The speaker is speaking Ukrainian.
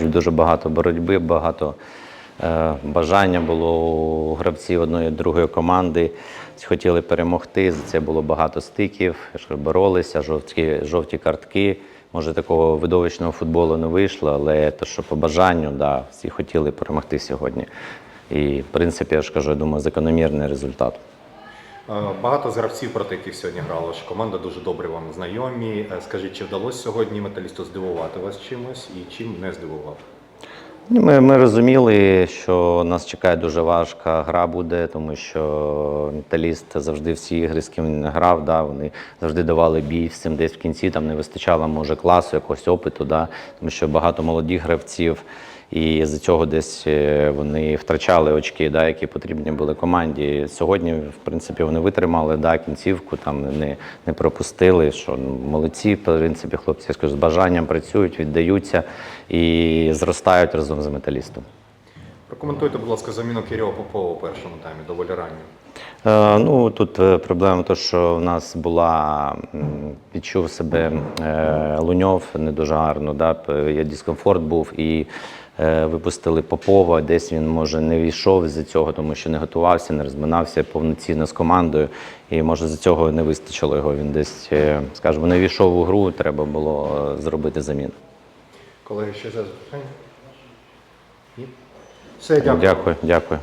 Дуже багато боротьби, багато е, бажання було у гравців одної другої команди. Хотіли перемогти. За це було багато стиків, боролися, жовті, жовті картки. Може, такого видовищного футболу не вийшло, але те, що по бажанню, да, всі хотіли перемогти сьогодні. І, в принципі, я ж кажу, я думаю, закономірний результат. Е, Багато з гравців, проти яких сьогодні грало, що команда дуже добре вам знайомі. Е, Скажіть, чи вдалося сьогодні металісту здивувати вас чимось і чим не здивував? Ми, ми розуміли, що нас чекає дуже важка гра буде, тому що металіст завжди всі ігри, з ким він грав, да, вони завжди давали бій всім десь в кінці. Там не вистачало може класу, якогось опиту, да, тому що багато молодих гравців. І з цього десь е, вони втрачали очки, да, які потрібні були команді. Сьогодні, в принципі, вони витримали да, кінцівку, там не, не пропустили. Що ну, молодці, в принципі, хлопці я скажу, з бажанням працюють, віддаються і зростають разом з металістом. Прокоментуйте, будь ласка, заміну Кирила Попова у першому таймі, доволі ранньо. Е, ну тут е, проблема, то, що в нас була відчув себе е, Луньов не дуже гарно. Да? Є дискомфорт був і випустили Попова. Десь він може не війшов з-за цього, тому що не готувався, не розминався повноцінно з командою. І може з цього не вистачило його. Він десь, е, скажімо, не війшов у гру, треба було е, зробити заміну. Колеги, ще зараз питання? Все, дякую. Дякую, дякую.